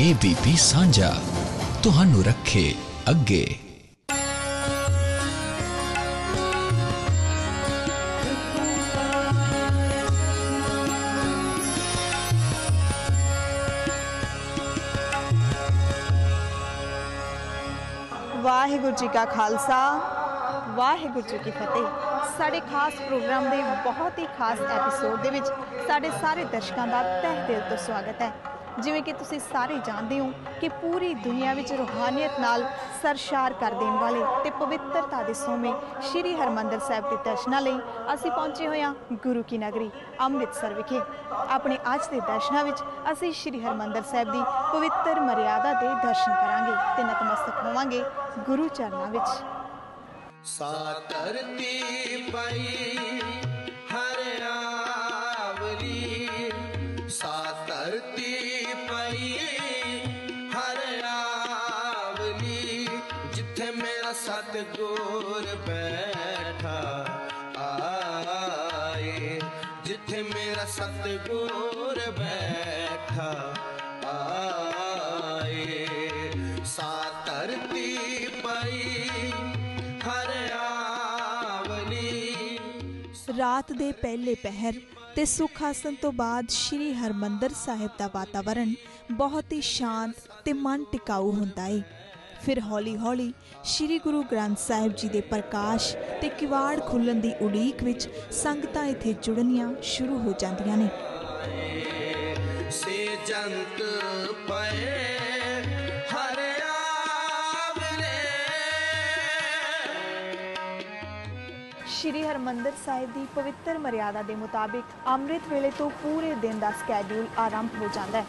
ABP ਸਾਂਝਾ। ਤੁਹਾਨੂੰ ਰੱਖੇ ਅੱਗੇ। ਵਾਹਿਗੁਰੂ ਜੀ ਕਾ ਖਾਲਸਾ, ਵਾਹਿਗੁਰੂ ਜੀ ਕੀ ਫਤਿਹ। ਸਾਡੇ ਖਾਸ ਪ੍ਰੋਗਰਾਮ ਦੇ ਬਹੁਤ ਹੀ ਖਾਸ ਐਪੀਸੋਡ ਦੇ ਵਿੱਚ ਸਾਡੇ ਸਾਰੇ ਦਰਸ਼ਕਾਂ ਦਾ ਤਹਿ ਦਿਲ ਤੋਂ ਸਵਾਗਤ ਹੈ। ਜਿਵੇਂ ਕਿ ਤੁਸੀਂ ਸਾਰੇ ਜਾਣਦੇ ਹੋ ਕਿ ਪੂਰੀ ਦੁਨੀਆ ਵਿੱਚ ਰੂਹਾਨੀਅਤ ਨਾਲ ਸਰਸ਼ਾਰ ਕਰ ਦੇਣ ਵਾਲੇ ਤੇ ਪਵਿੱਤਰਤਾ ਦੇ ਸੋਮੇ ਸ਼੍ਰੀ ਹਰਮੰਦਰ ਸਾਹਿਬ ਦੇ ਦਰਸ਼ਨਾਂ ਲਈ ਅਸੀਂ ਪਹੁੰਚੇ ਹੋਏ ਹਾਂ ਗੁਰੂ ਕੀ ਨਗਰੀ, ਅੰਮ੍ਰਿਤਸਰ ਵਿਖੇ। ਆਪਣੇ ਅੱਜ ਦੇ ਦਰਸ਼ਨਾਂ ਵਿੱਚ ਅਸੀਂ ਸ਼੍ਰੀ ਹਰਮੰਦਰ ਸਾਹਿਬ ਦੀ ਪਵਿੱਤਰ ਮਰਿਆਦਾ ਦੇ ਦਰਸ਼ਨ ਕਰਾਂਗੇ ਤੇ ਨਤਮਸਤਕ ਹੋਵਾਂਗੇ ਗੁਰੂ ਚਰਨਾਂ ਵਿੱਚ। ਸਾ ਧਰਤੀ ਪਈ। ਆਏ ਸਾ ਧਰਤੀ ਪਈ ਹਰਿਆਵਲੀ ਰਾਤ ਦੇ ਪਹਿਲੇ ਪਹਿਰ ਤੇ ਸੁਖ ਆਸਨ ਤੋਂ ਬਾਅਦ ਸ਼੍ਰੀ ਹਰਮੰਦਰ ਸਾਹਿਬ ਦਾ ਵਾਤਾਵਰਣ ਬਹੁਤ ਹੀ ਸ਼ਾਂਤ ਤੇ ਮਨ ਟਿਕਾਊ ਹੁੰਦਾ ਏ। ਫਿਰ ਹੌਲੀ-ਹੌਲੀ ਸ਼੍ਰੀ ਗੁਰੂ ਗ੍ਰੰਥ ਸਾਹਿਬ ਜੀ ਦੇ ਪ੍ਰਕਾਸ਼ ਤੇ ਕਿਵਾੜ ਖੁੱਲਣ ਦੀ ਉਡੀਕ ਵਿੱਚ ਸੰਗਤਾਂ ਇੱਥੇ ਜੁੜਨੀਆਂ ਸ਼ੁਰੂ ਹੋ ਜਾਂਦੀਆਂ ਨੇ। ਸੇ ਜੰਤ ਪਏ। ਸ਼੍ਰੀ ਹਰਮੰਦਰ ਸਾਹਿਬ ਦੀ ਪਵਿੱਤਰ ਮਰਿਆਦਾ ਦੇ ਮੁਤਾਬਿਕ ਅੰਮ੍ਰਿਤ ਵੇਲੇ ਤੋਂ ਪੂਰੇ ਦਿਨ ਦਾ ਸਕੇਡਿਊਲ ਆਰੰਭ ਹੋ ਜਾਂਦਾ ਹੈ।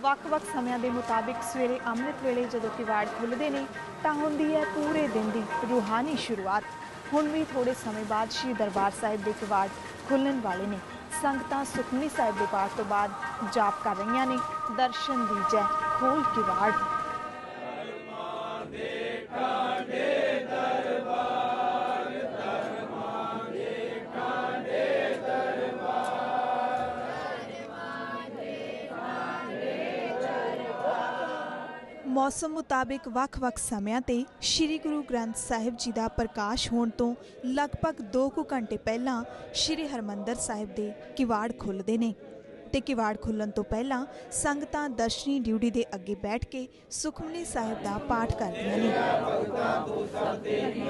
ਵੱਖ-ਵੱਖ ਸਮਿਆਂ ਦੇ ਮੁਤਾਬਿਕ ਸਵੇਰੇ ਅੰਮ੍ਰਿਤ ਵੇਲੇ ਜਦੋਂ ਕਿਵਾੜ ਖੁੱਲ੍ਹਦੇ ਨੇ, ਤਾਂ ਹੁੰਦੀ ਹੈ ਪੂਰੇ ਦਿਨ ਦੀ ਰੂਹਾਨੀ ਸ਼ੁਰੂਆਤ। ਹੁਣ ਵੀ ਥੋੜੇ ਸਮੇਂ ਬਾਅਦ ਸ਼੍ਰੀ ਦਰਬਾਰ ਸਾਹਿਬ ਦੇ ਕਿਵਾੜ ਖੁੱਲਣ ਵਾਲੇ ਨੇ। ਸੰਗਤਾਂ ਸੁਖਮਨੀ ਸਾਹਿਬ ਦੇ ਪਾਠ ਤੋਂ ਬਾਅਦ ਜਾਪ ਕਰ ਰਹੀਆਂ ਨੇ। ਦਰਸ਼ਨ ਦੀ ਜੈ ਖੋਲ ਕਿਵਾੜ ਮੌਸਮ ਮੁਤਾਬਿਕ ਵੱਖ-ਵੱਖ ਸਮਿਆਂ ਤੇ ਸ੍ਰੀ ਗੁਰੂ ਗ੍ਰੰਥ ਸਾਹਿਬ ਜੀ ਦਾ ਪ੍ਰਕਾਸ਼ ਹੋਣ ਤੋਂ ਲਗਭਗ 2 ਕੁ ਘੰਟੇ ਪਹਿਲਾਂ ਸ੍ਰੀ ਹਰਮੰਦਰ ਸਾਹਿਬ ਦੇ ਕਿਵਾੜ ਖੁੱਲ੍ਹਦੇ ਨੇ। ਤੇ ਕਿਵਾੜ ਖੁੱਲਣ ਤੋਂ ਪਹਿਲਾਂ ਸੰਗਤਾਂ ਦਰਸ਼ਨੀ ਡਿਊਟੀ ਦੇ ਅੱਗੇ ਬੈਠ ਕੇ ਸੁਖਮਨੀ ਸਾਹਿਬ ਦਾ ਪਾਠ ਕਰਦੀਆਂ ਨੇ। ਸਮੇਂ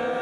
ਤੇ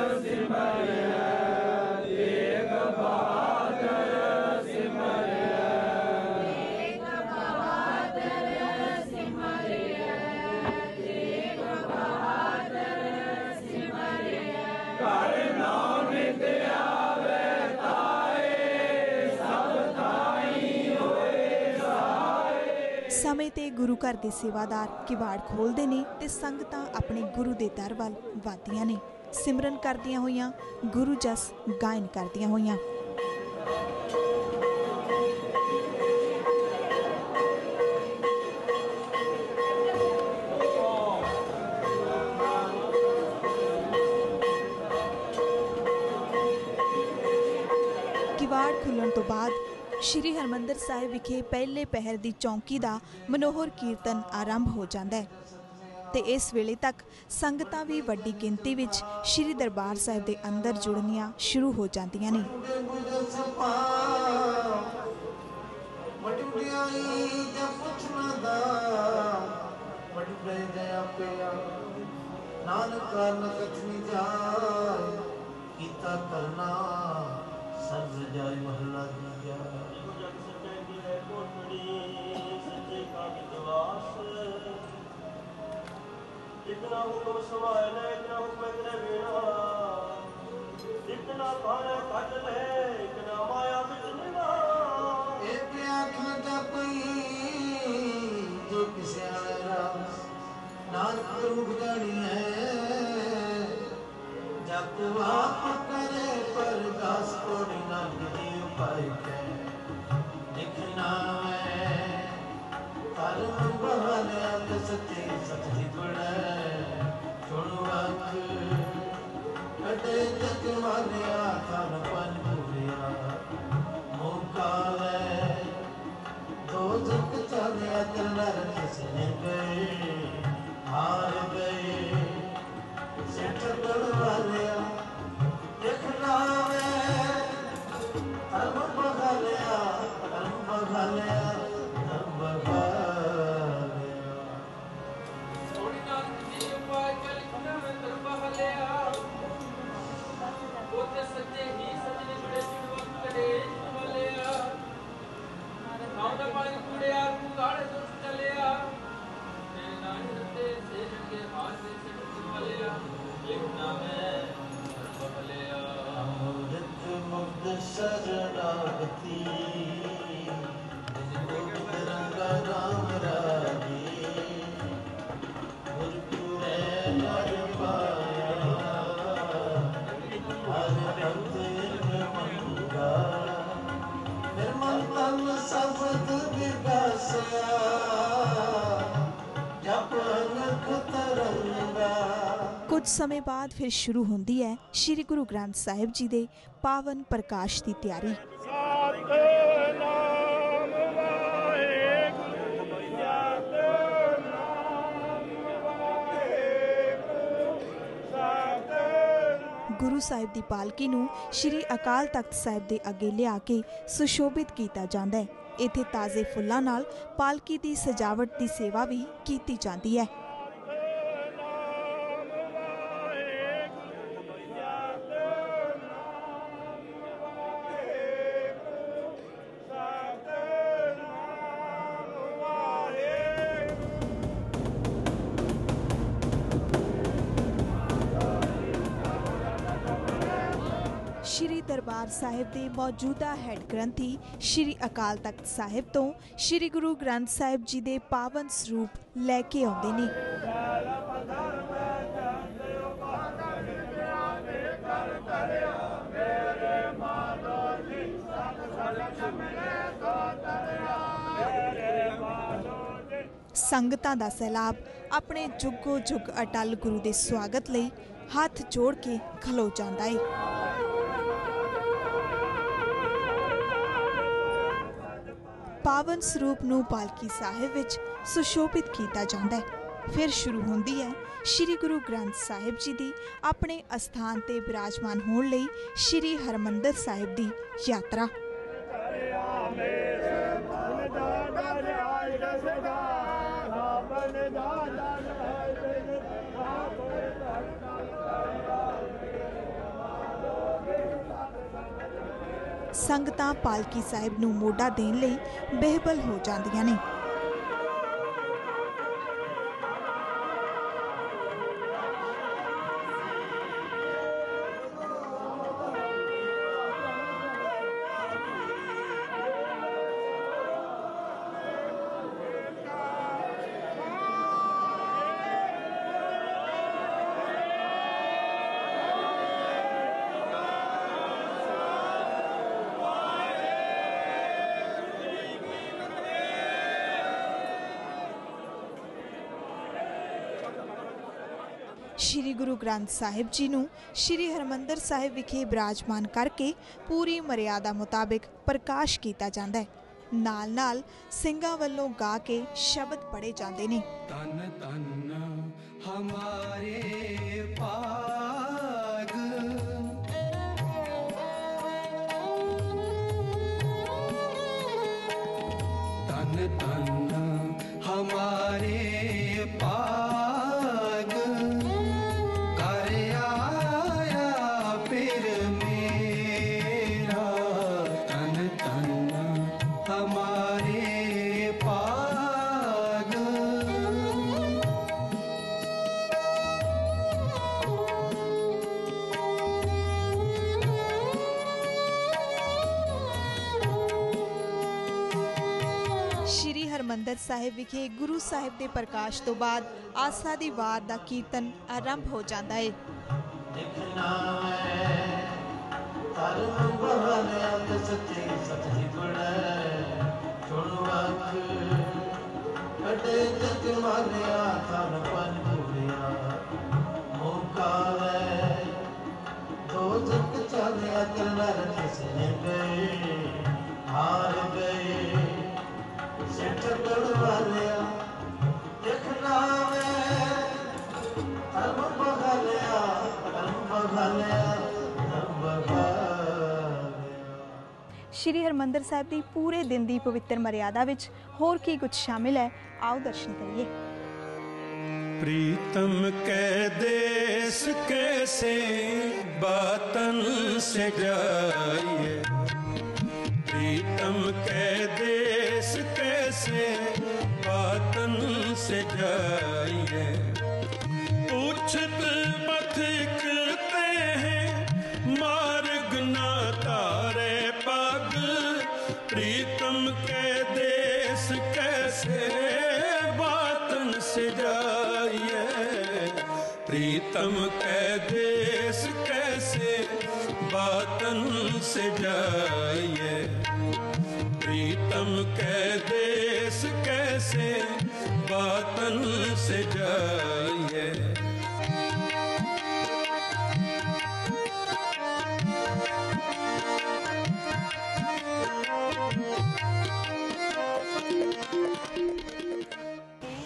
ਗੁਰੂ ਘਰ ਦੇ ਸੇਵਾਦਾਰ ਕਿਵਾੜ ਖੋਲਦੇ ਨੇ ਤੇ ਸੰਗਤਾਂ ਆਪਣੇ ਗੁਰੂ ਦੇ ਦਰ ਵੱਲ ਵਧਦੀਆਂ ਨੇ। ਸਿਮਰਨ ਕਰਦੀਆਂ ਹੋਈਆਂ, ਗੁਰੂ ਜਸ ਗਾਇਨ ਕਰਦੀਆਂ ਹੋਈਆਂ। ਕਿਵਾੜ ਖੁੱਲਣ ਤੋਂ ਬਾਅਦ ਸ਼੍ਰੀ ਹਰਮੰਦਰ ਸਾਹਿਬ ਵਿਖੇ ਪਹਿਲੇ ਪਹਿਰ ਦੀ ਚੌਂਕੀ ਦਾ ਮਨੋਹਰ ਕੀਰਤਨ ਆਰੰਭ ਹੋ ਜਾਂਦਾ ਹੈ। ਤੇ ਇਸ ਵੇਲੇ ਤੱਕ ਸੰਗਤਾਂ ਵੀ ਵੱਡੀ ਗਿਣਤੀ ਵਿੱਚ ਸ਼੍ਰੀ ਦਰਬਾਰ ਸਾਹਿਬ ਦੇ ਅੰਦਰ ਜੁੜਨੀਆਂ ਸ਼ੁਰੂ ਹੋ ਜਾਂਦੀਆਂ ਨੇ। ਮਟੁੜਿਆਈ ਜਾਂ ਪੁੱਛਣਾ ਦਾ ਮਟੁੜੇ ਦੇ ਪਿਆ ਨਾਨਕ ਕਰਨ ਕਥਨੀ ਜਾਏ ਕੀਤਾ ਕਰਨਾ ਸਰਬ ਜਾਇ ਮਹਲਾ ਦੀਆ ਇਤਨਾ ਹੁਕਮ ਸਵਾਇ ਲੈ ਇਤਨਾ ਹੁਕਮ ਤੇਰੇ ਵੇਣਾ ਇਤਨਾ ਭਾਣੇ ਕੱਢ ਲੈ ਇਤਨਾ ਮਾਇਆ ਵਿੱਚ ਨਿਵਾ ਇਹ ਤੇ ਆਖਾਂ ਦਾ ਪਈ ਜੋ ਕਿਸੇ ਆਲੇ ਨਾਨਕ ਰੂਪ ਜਾਣੀ ਹੈ ਜਪ ਕਰੇ ਕੋੜੀ ਨਾਨਕ ਦੀ ਉਪਾਇ ਕੈ ਪਨ ਕੁਝ ਸਮੇਂ ਬਾਅਦ ਫਿਰ ਸ਼ੁਰੂ ਹੁੰਦੀ ਹੈ ਸ੍ਰੀ ਗੁਰੂ ਗ੍ਰੰਥ ਸਾਹਿਬ ਜੀ ਦੇ ਪਾਵਨ ਪ੍ਰਕਾਸ਼ ਦੀ ਤਿਆਰੀ। ਗੁਰੂ ਸਾਹਿਬ ਦੀ ਪਾਲਕੀ ਨੂੰ ਸ੍ਰੀ ਅਕਾਲ ਤਖਤ ਸਾਹਿਬ ਦੇ ਅੱਗੇ ਲਿਆ ਕੇ ਸੁਸ਼ੋਭਿਤ ਕੀਤਾ ਜਾਂਦਾ ਹੈ। ਇੱਥੇ ਤਾਜ਼ੇ ਫੁੱਲਾਂ ਨਾਲ ਪਾਲਕੀ ਦੀ ਸਜਾਵਟ ਦੀ ਸੇਵਾ ਵੀ ਕੀਤੀ ਜਾਂਦੀ ਹੈ। ਸ਼੍ਰੀ ਦਰਬਾਰ ਸਾਹਿਬ ਦੇ ਮੌਜੂਦਾ ਹੈੱਡ ਗ੍ਰੰਥੀ ਸ਼੍ਰੀ ਅਕਾਲ ਤਖਤ ਸਾਹਿਬ ਤੋਂ ਸ਼੍ਰੀ ਗੁਰੂ ਗ੍ਰੰਥ ਸਾਹਿਬ ਜੀ ਦੇ ਪਾਵਨ ਸਰੂਪ ਲੈ ਕੇ ਆਉਂਦੇ ਨੇ। ਸੰਗਤਾਂ ਦਾ ਸੈਲਾਬ ਆਪਣੇ ਜੁਗੋ ਜੁਗ ਅਟਲ ਗੁਰੂ ਦੇ ਸਵਾਗਤ ਲਈ ਹੱਥ ਜੋੜ ਕੇ ਖਲੋ ਜਾਂਦਾ ਏ। ਪਾਵਨ ਸਰੂਪ ਨੂੰ ਪਾਲਕੀ ਸਾਹਿਬ ਵਿੱਚ ਸੁਸ਼ੋਭਿਤ ਕੀਤਾ ਜਾਂਦਾ ਹੈ। ਫਿਰ ਸ਼ੁਰੂ ਹੁੰਦੀ ਹੈ ਸ੍ਰੀ ਗੁਰੂ ਗ੍ਰੰਥ ਸਾਹਿਬ ਜੀ ਦੀ ਆਪਣੇ ਅਸਥਾਨ ਤੇ ਬਿਰਾਜਮਾਨ ਹੋਣ ਲਈ ਸ੍ਰੀ ਹਰਮੰਦਰ ਸਾਹਿਬ ਦੀ ਯਾਤਰਾ। ਸੰਗਤਾਂ ਪਾਲਕੀ ਸਾਹਿਬ ਨੂੰ ਮੋਢਾ ਦੇਣ ਲਈ ਬੇਹਬਲ ਹੋ ਜਾਂਦੀਆਂ ਨੇ। ਸ਼੍ਰੀ ਗੁਰੂ ਗ੍ਰੰਥ ਸਾਹਿਬ ਜੀ ਨੂੰ ਸ਼੍ਰੀ ਹਰਮੰਦਰ ਸਾਹਿਬ ਵਿਖੇ ਬਿਰਾਜਮਾਨ ਕਰਕੇ ਪੂਰੀ ਮਰਿਆਦਾ ਮੁਤਾਬਿਕ ਪ੍ਰਕਾਸ਼ ਕੀਤਾ ਜਾਂਦਾ ਹੈ। ਨਾਲ ਨਾਲ ਸਿੰਘਾਂ ਵੱਲੋਂ ਗਾ ਕੇ ਸ਼ਬਦ ਪੜ੍ਹੇ ਜਾਂਦੇ ਨੇ। ਤਨ ਤਨ ਹਮਾਰੇ ਪਾਗ ਹਰਮੰਦਰ ਸਾਹਿਬ ਵਿਖੇ ਗੁਰੂ ਸਾਹਿਬ ਦੇ ਪ੍ਰਕਾਸ਼ ਤੋਂ ਬਾਅਦ ਆਸਾ ਦੀ ਵਾਰ ਦਾ ਕੀਰਤਨ ਆਰੰਭ ਹੋ ਜਾਂਦਾ ਹੈ ਦੇਖਣਾ ਹੈ ਧਰਮ ਬਹਾਲਿਆ ਤੇ ਸੱਚੇ ਸੱਚੀ ਸ਼੍ਰੀ ਹਰਮੰਦਰ ਸਾਹਿਬ ਦੀ ਪੂਰੇ ਦਿਨ ਦੀ ਪਵਿੱਤਰ ਮਰਿਆਦਾ ਵਿੱਚ ਹੋਰ ਕੀ ਕੁਝ ਸ਼ਾਮਿਲ ਹੈ? ਆਓ ਦਰਸ਼ਨ ਕਰੀਏ। ਪ੍ਰੀਤਮ ਕਹਿ ਦੇਸ ਕੈਸੇ ਬਾਤਨ ਸੇ ਪ੍ਰੀਤਮ ਕਹਿ ਦੇਸ कैसे बातन से जाइए पूछत पथिकते हैं मार्ग ना तारे पग प्रीतम के देश कैसे बातन से जाइए प्रीतम के देश कैसे बातन से जाइए प्रीतम के देश कैसे बातन से जाइए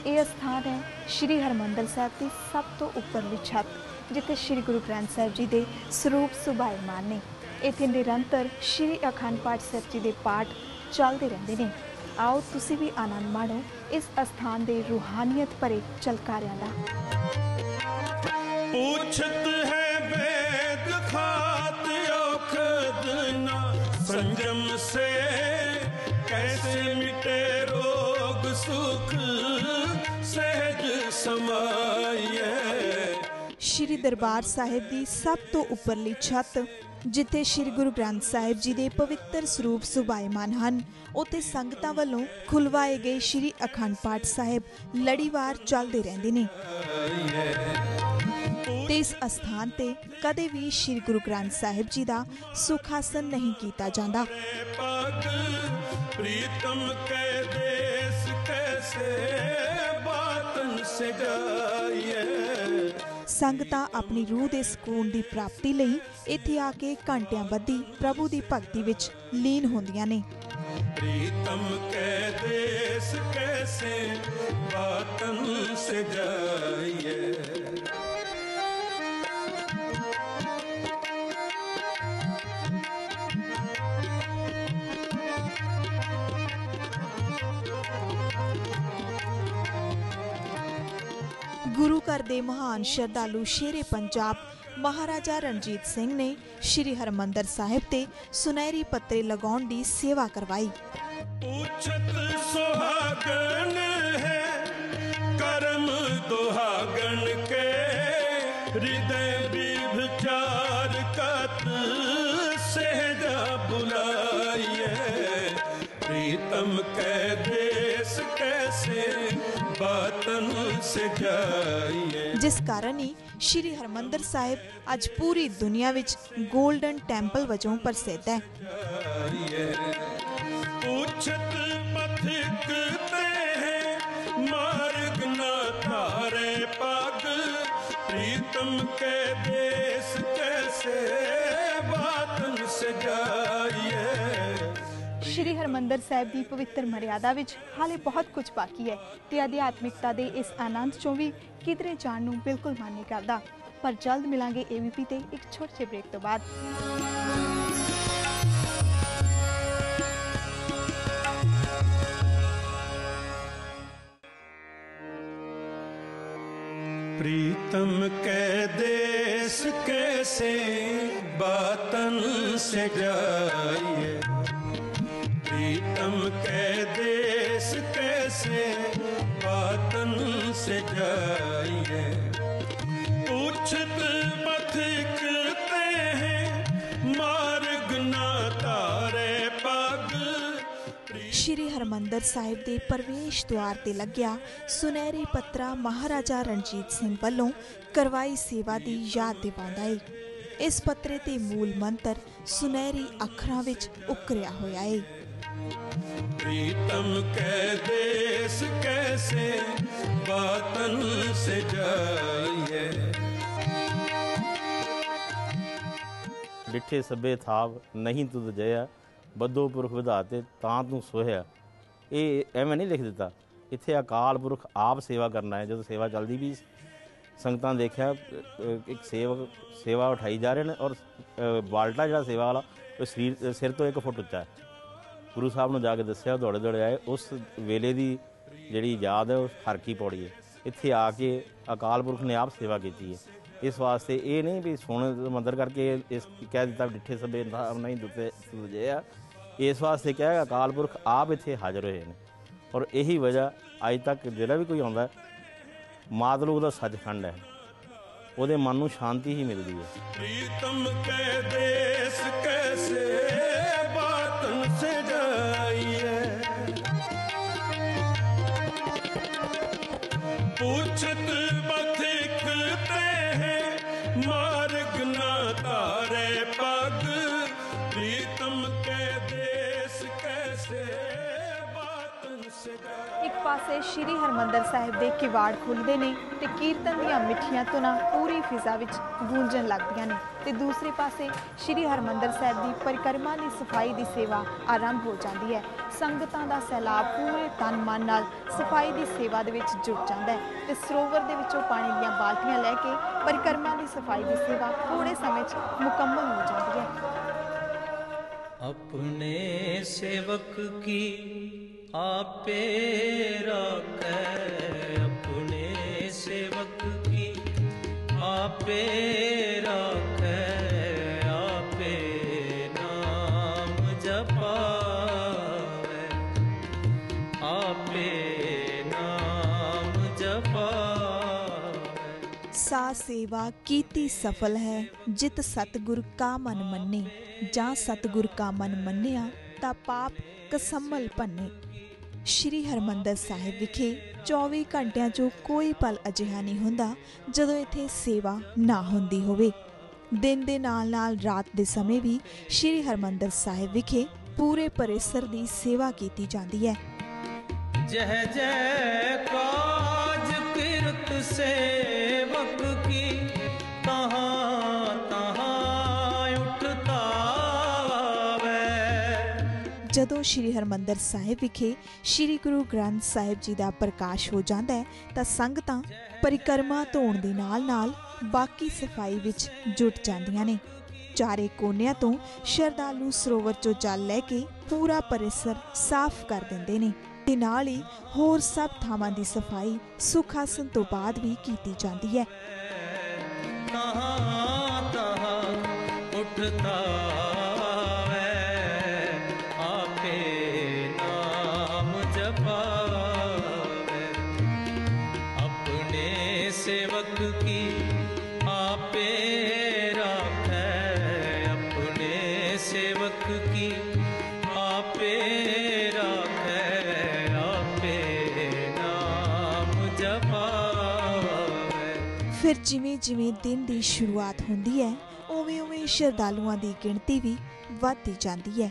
ਇਹ ਸਥਾਨ ਹੈ ਸ਼੍ਰੀ ਹਰਮੰਦਰ ਸਾਹਿਬ ਦੀ ਸਭ ਤੋਂ ਉੱਪਰਲੀ ਛੱਤ ਜਿੱਥੇ ਸ਼੍ਰੀ ਗੁਰੂ ਗ੍ਰੰਥ ਸਾਹਿਬ ਜੀ ਦੇ ਸਰੂਪ ਸੁਭਾਇਮਾਨ ਨੇ ਇੱਥੇ ਨਿਰੰਤਰ ਸ਼੍ਰੀ ਅਖੰਡ ਪਾਠ ਸਾਹਿਬ ਜੀ ਦੇ ਪਾਠ ਚੱਲਦੇ ਰਹਿੰਦੇ ਨੇ ਆਓ ਤੁਸੀਂ ਵੀ ਆਨੰਦ ਮਾਣੋ ਇਸ ਅਸਥਾਨ ਦੇ ਰੂਹਾਨੀਅਤ ਭਰੇ ਚਲਕਾਰਿਆਂ ਦਾ। ਪੁੱਛਤ ਹੈ ਬੇਦ ਖਾਤ ਔਖ ਦਨਾ ਸੰਜਮ ਸੇ ਕੈਸੇ ਮਿਟੇ ਰੋਗ ਸੁਖ ਸਹਿਜ ਸਮਾਈਏ ਸ਼੍ਰੀ ਦਰਬਾਰ ਸਾਹਿਬ ਦੀ ਸਭ ਤੋਂ ਉੱਪਰਲੀ ਛੱਤ ਜਿੱਥੇ ਸ੍ਰੀ ਗੁਰੂ ਗ੍ਰੰਥ ਸਾਹਿਬ ਜੀ ਦੇ ਪਵਿੱਤਰ ਸਰੂਪ ਸੁਭਾਇਮਾਨ ਹਨ, ਉੱਥੇ ਸੰਗਤਾਂ ਵੱਲੋਂ ਖੁਲਵਾਏ ਗਏ ਸ੍ਰੀ ਅਖੰਡ ਪਾਠ ਸਾਹਿਬ ਲੜੀਵਾਰ ਚੱਲਦੇ ਰਹਿੰਦੇ ਨੇ। ਤੇ ਇਸ ਅਸਥਾਨ ਤੇ ਕਦੇ ਵੀ ਸ੍ਰੀ ਗੁਰੂ ਗ੍ਰੰਥ ਸਾਹਿਬ ਜੀ ਦਾ ਸੁਖਾਸਨ ਨਹੀਂ ਕੀਤਾ ਜਾਂਦਾ। ਪ੍ਰੀਤਮ ਕੈ ਦੇਸ ਕੈਸੇ ਬਾਤਨ ਸਜਾਈਏ ਸੰਗਤਾਂ ਆਪਣੀ ਰੂਹ ਦੇ ਸਕੂਨ ਦੀ ਪ੍ਰਾਪਤੀ ਲਈ ਇੱਥੇ ਆ ਕੇ ਘੰਟਿਆਂ ਬੱਧੀ ਪ੍ਰਭੂ ਦੀ ਭਗਤੀ ਵਿੱਚ ਲੀਨ ਹੁੰਦੀਆਂ ਨੇ। ਪ੍ਰੀਤਮ ਕਹਿ ਦੇਸ ਕੈਸੇ, ਬਾਤਨ ਸੇ ਗੁਰੂ ਘਰ ਦੇ ਮਹਾਨ ਸ਼ਰਧਾਲੂ ਸ਼ੇਰੇ ਪੰਜਾਬ ਮਹਾਰਾਜਾ ਰਣਜੀਤ ਸਿੰਘ ਨੇ ਸ੍ਰੀ ਹਰਮੰਦਰ ਸਾਹਿਬ ਤੇ ਸੁਨਹਿਰੀ ਪੱਤਰੇ ਲਗਾਉਣ ਦੀ ਸੇਵਾ ਕਰਵਾਈ। ਉਚਤ ਬਾਤ ਸਿਖਾਈਏ ਜਿਸ ਕਾਰਨ ਹੀ ਸ਼੍ਰੀ ਹਰਮੰਦਰ ਸਾਹਿਬ ਅੱਜ ਪੂਰੀ ਦੁਨੀਆ ਵਿੱਚ 골ਡਨ ਟੈਂਪਲ ਵਜੋਂ ਪ੍ਰਸਿੱਧ ਹੈ। ਉਚਤ ਪਥਿਕ ਤੇ ਮਾਰਗ ਨਾ ਧਾਰੇ ਪਾਗ ਪ੍ਰੀਤਮ ਕੇ ਦੇਸ ਕੈਸੇ ਬਾਤਨ ਸਜਾਈ ਸ਼੍ਰੀ ਹਰਮੰਦਰ ਸਾਹਿਬ ਦੀ ਪਵਿੱਤਰ ਮਰਿਆਦਾ ਵਿੱਚ ਹਾਲੇ ਬਹੁਤ ਕੁਝ ਬਾਕੀ ਹੈ ਤੇ ਅਧਿਆਤਮਿਕਤਾ ਦੇ ਇਸ ਆਨੰਦ ਚੋਂ ਵੀ ਕਿਧਰੇ ਜਾਣ ਨੂੰ ਬਿਲਕੁਲ ਮਨ ਨਹੀਂ ਕਰਦਾ ਪਰ ਜਲਦ ਮਿਲਾਂਗੇ ਏਵੀਪੀ ਤੇ ਇੱਕ ਛੋਟੇ ਜਿਹੇ ਬ੍ਰੇਕ ਤੋਂ ਬਾਅਦ प्रीतम के देश कैसे बातन से जाइए प्रीतम के देश कैसे बातन से जाइए उछत पथिकते हैं मार्ग ना तारे पग ਸ਼੍ਰੀ ਹਰਮੰਦਰ ਸਾਹਿਬ ਦੇ ਪ੍ਰਵੇਸ਼ ਦੁਆਰ ਤੇ ਲੱਗਿਆ ਸੁਨਹਿਰੀ ਪੱਤਰਾ ਮਹਾਰਾਜਾ ਰਣਜੀਤ ਸਿੰਘ ਵੱਲੋਂ ਕਰਵਾਈ ਸੇਵਾ ਦੀ ਯਾਦ ਦਿਵਾਉਂਦਾ ਹੈ ਇਸ ਪੱਤਰੇ ਤੇ ਮੂਲ ਮੰਤਰ ਸੁਨਹਿਰੀ ਅੱਖਰਾਂ ਵਿੱਚ ਉਕਰਿਆ ਹੋਇਆ ਹੈ प्रीतम के देश कैसे बातन से जाइए ਡਿੱਠੇ ਸੱਬੇ ਥਾਵ ਨਹੀਂ ਤੁਧ ਜਇਆ ਬੱਦੋ ਪੁਰਖ ਵਿਧਾਤੇ ਤਾਂ ਤੂੰ ਸੋਹਿਆ ਇਹ ਐਵੇਂ ਨਹੀਂ ਲਿਖ ਦਿੱਤਾ ਇੱਥੇ ਅਕਾਲ ਪੁਰਖ ਆਪ ਸੇਵਾ ਕਰਨਾ ਹੈ ਜਦੋਂ ਸੇਵਾ ਚੱਲਦੀ ਵੀ ਸੰਗਤਾਂ ਨੇ ਦੇਖਿਆ ਅ, ਇੱਕ ਸੇਵਕ ਸੇਵਾ ਉਠਾਈ ਜਾ ਰਹੇ ਨੇ ਔਰ ਅ, ਬਾਲਟਾ ਜਿਹੜਾ ਸੇਵਾ ਵਾਲਾ ਉਹ ਸਰੀਰ ਸਿਰ ਤੋਂ 1 ਫੁੱਟ ਉੱਚਾ ਹੈ ਗੁਰੂ ਸਾਹਿਬ ਨੂੰ ਜਾ ਕੇ ਦੱਸਿਆ ਦੌੜੇ ਦੌੜੇ ਆਏ। ਉਸ ਵੇਲੇ ਦੀ ਜਿਹੜੀ ਯਾਦ ਹੈ ਉਹ ਹਰਕੀ ਪੌੜੀ ਹੈ। ਇੱਥੇ ਆ ਕੇ ਅਕਾਲ ਪੁਰਖ ਨੇ ਆਪ ਸੇਵਾ ਕੀਤੀ ਹੈ। ਇਸ ਵਾਸਤੇ ਇਹ ਨਹੀਂ ਵੀ ਸੁਣ ਮੰਦਰ ਕਰਕੇ ਇਸ ਕਹਿ ਦਿੱਤਾ ਡਿੱਠੇ ਸਭੇ ਨਾਮ ਨਹੀਂ ਦੁੱਤੇ ਸੁਝੇ ਆ। ਇਸ ਵਾਸਤੇ ਕਿਹਾ ਅਕਾਲ ਪੁਰਖ ਆਪ ਇੱਥੇ ਹਾਜ਼ਰ ਹੋਏ ਨੇ। ਔਰ ਇਹੀ ਵਜ੍ਹਾ ਅੱਜ ਤੱਕ ਜਿਹੜਾ ਵੀ ਕੋਈ ਆਉਂਦਾ, ਮਾਦਲੋਕ ਦਾ ਸੱਚਖੰਡ ਹੈ। ਉਹਦੇ ਮਨ ਨੂੰ ਸ਼ਾਂਤੀ ਹੀ ਮਿਲਦੀ ਹੈ। ਪਾਸੇ ਸ਼੍ਰੀ ਹਰਮੰਦਰ ਸਾਹਿਬ ਦੇ ਕਿਵਾੜ ਖੁੱਲ੍ਹਦੇ ਨੇ ਤੇ ਕੀਰਤਨ ਦੀਆਂ ਮਿੱਠੀਆਂ ਧੁਨਾਂ ਪੂਰੀ ਫਿਜ਼ਾ ਵਿੱਚ ਗੂੰਜਣ ਲੱਗਦੀਆਂ ਨੇ ਤੇ ਦੂਸਰੇ ਪਾਸੇ ਸ਼੍ਰੀ ਹਰਮੰਦਰ ਸਾਹਿਬ ਦੀ ਪਰਿਕਰਮਾ ਦੀ ਸਫਾਈ ਦੀ ਸੇਵਾ ਆਰੰਭ ਹੋ ਜਾਂਦੀ ਹੈ ਸੰਗਤਾਂ ਦਾ ਸੈਲਾਬ ਪੂਰੇ ਤਨ ਮਨ ਨਾਲ ਸਫਾਈ ਦੀ ਸੇਵਾ ਦੇ ਵਿੱਚ ਜੁਟ ਜਾਂਦਾ ਹੈ ਤੇ ਸਰੋਵਰ ਦੇ ਵਿੱਚੋਂ ਪਾਣੀ ਦੀਆਂ ਬਾਲਟੀਆਂ ਲੈ ਕੇ ਪਰਿਕਰਮਾ ਦੀ ਸਫਾਈ ਦੀ ਸੇਵਾ ਥੋੜੇ ਸਮੇਂ 'ਚ ਮੁਕੰਮਲ ਹੋ ਜਾਂਦੀ ਹੈ अपने सेवक की ਆਪੇ ਰੱਖੈ ਕੀ? ਆਪੇ ਆਪੇ ਨਾਮ ਜਪਾਵੇ। ਆਪੇ ਨਾਮ ਜਪਾਵੇ। ਸਾ ਸੇਵਾ ਕੀਤੀ ਸਫਲ ਹੈ, ਜਿਤ ਸਤਗੁਰ ਕਾ ਮਨ ਮੰਨੇ। ਜਾਂ ਸਤਗੁਰ ਕਾ ਮਨ ਮੰਨਿਆ, ਤਾਂ ਪਾਪ ਕਸਮਲ ਭੰਨੇ। ਸ਼੍ਰੀ ਹਰਮੰਦਰ ਸਾਹਿਬ ਵਿਖੇ 24 ਘੰਟਿਆਂ 'ਚੋਂ ਕੋਈ ਪਲ ਅਜਿਹਾ ਨਹੀਂ ਹੁੰਦਾ ਜਦੋਂ ਇੱਥੇ ਸੇਵਾ ਨਾ ਹੁੰਦੀ ਹੋਵੇ। ਦਿਨ ਦੇ ਨਾਲ-ਨਾਲ ਰਾਤ ਦੇ ਸਮੇਂ ਵੀ ਸ਼੍ਰੀ ਹਰਮੰਦਰ ਸਾਹਿਬ ਵਿਖੇ ਪੂਰੇ ਪਰਿਸਰ ਦੀ ਸੇਵਾ ਕੀਤੀ ਜਾਂਦੀ ਹੈ। ਜਹ ਜੈ ਕਾਜ ਕਿਰਤ ਸੇ ਜਦੋਂ ਸ੍ਰੀ ਹਰਮੰਦਰ ਸਾਹਿਬ ਵਿਖੇ ਸ੍ਰੀ ਗੁਰੂ ਗ੍ਰੰਥ ਸਾਹਿਬ ਜੀ ਦਾ ਪ੍ਰਕਾਸ਼ ਹੋ ਜਾਂਦਾ ਹੈ, ਤਾਂ ਸੰਗਤਾਂ ਪਰਿਕਰਮਾ ਧੋਣ ਦੇ ਨਾਲ-ਨਾਲ ਬਾਕੀ ਸਫ਼ਾਈ ਵਿੱਚ ਜੁਟ ਜਾਂਦੀਆਂ ਨੇ। ਚਾਰੇ ਕੋਨਿਆਂ ਤੋਂ ਸ਼ਰਧਾਲੂ ਸਰੋਵਰ ਚੋਂ ਜਲ ਲੈ ਕੇ ਪੂਰਾ ਪਰਿਸਰ ਸਾਫ਼ ਕਰ ਦਿੰਦੇ ਨੇ ਤੇ ਨਾਲ ਹੀ ਹੋਰ ਸਭ ਥਾਵਾਂ ਦੀ ਸਫ਼ਾਈ ਸੁਖਾਸਨ ਤੋਂ ਬਾਅਦ ਵੀ ਕੀਤੀ ਜਾਂਦੀ ਹੈ। ਤਹਾ ਤਹਾ ਉੱਠਦਾ ਫਿਰ ਜਿਵੇਂ ਜਿਵੇਂ ਦਿਨ ਦੀ ਸ਼ੁਰੂਆਤ ਹੁੰਦੀ ਹੈ ਉਵੇਂ ਉਵੇਂ ਸ਼ਰਧਾਲੂਆਂ ਦੀ ਗਿਣਤੀ ਵੀ ਵੱਧਦੀ ਜਾਂਦੀ ਹੈ।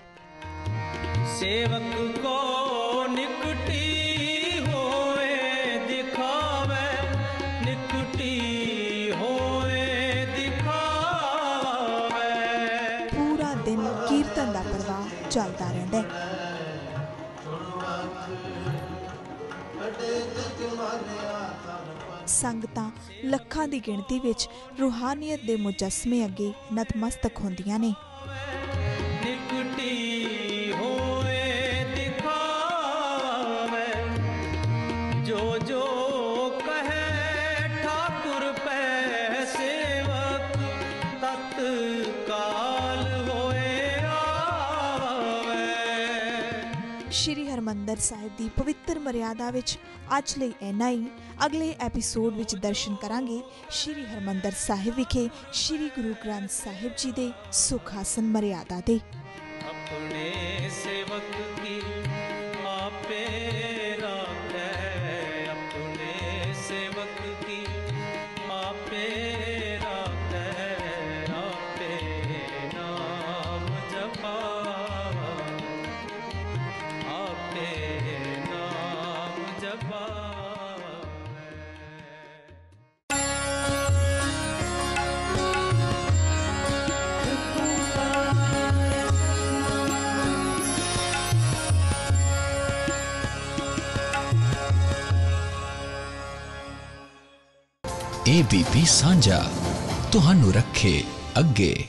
ਸੇਵਕ ਕੋ ਨਿਕਟੀ ਹੋਏ ਦਿਖਾਵੇ ਨਿਕਟੀ ਹੋਏ ਦਿਖਾਵੇ। ਪੂਰਾ ਦਿਨ ਕੀਰਤਨ ਦਾ ਪ੍ਰਵਾਹ ਚੱਲਦਾ ਰਹਿੰਦਾ ਹੈ। ਸੰਗਤਾਂ ਲੱਖਾਂ ਦੀ ਗਿਣਤੀ ਵਿੱਚ ਰੂਹਾਨੀਅਤ ਦੇ ਮੁਜੱਸਮੇ ਅੱਗੇ ਨਤਮਸਤਕ ਹੁੰਦੀਆਂ ਨੇ। ਹਰਿਮੰਦਰ ਸਾਹਿਬ ਦੀ ਪਵਿੱਤਰ ਮਰਿਆਦਾ ਵਿੱਚ ਅੱਜ ਲਈ ਐਨਾ ਹੀ। ਅਗਲੇ ਐਪੀਸੋਡ ਵਿੱਚ ਦਰਸ਼ਨ ਕਰਾਂਗੇ ਸ੍ਰੀ ਹਰਿਮੰਦਰ ਸਾਹਿਬ ਵਿਖੇ ਸ੍ਰੀ ਗੁਰੂ ਗ੍ਰੰਥ ਸਾਹਿਬ ਜੀ ਦੇ ਸੁਖਾਸਨ ਮਰਿਆਦਾ ਦੇ। ਆਪਣੇ ਸੇਵਕ ਬੀਬੀ ਸਾਂਝਾ। ਤੁਹਾਨੂੰ ਰੱਖੇ ਅੱਗੇ।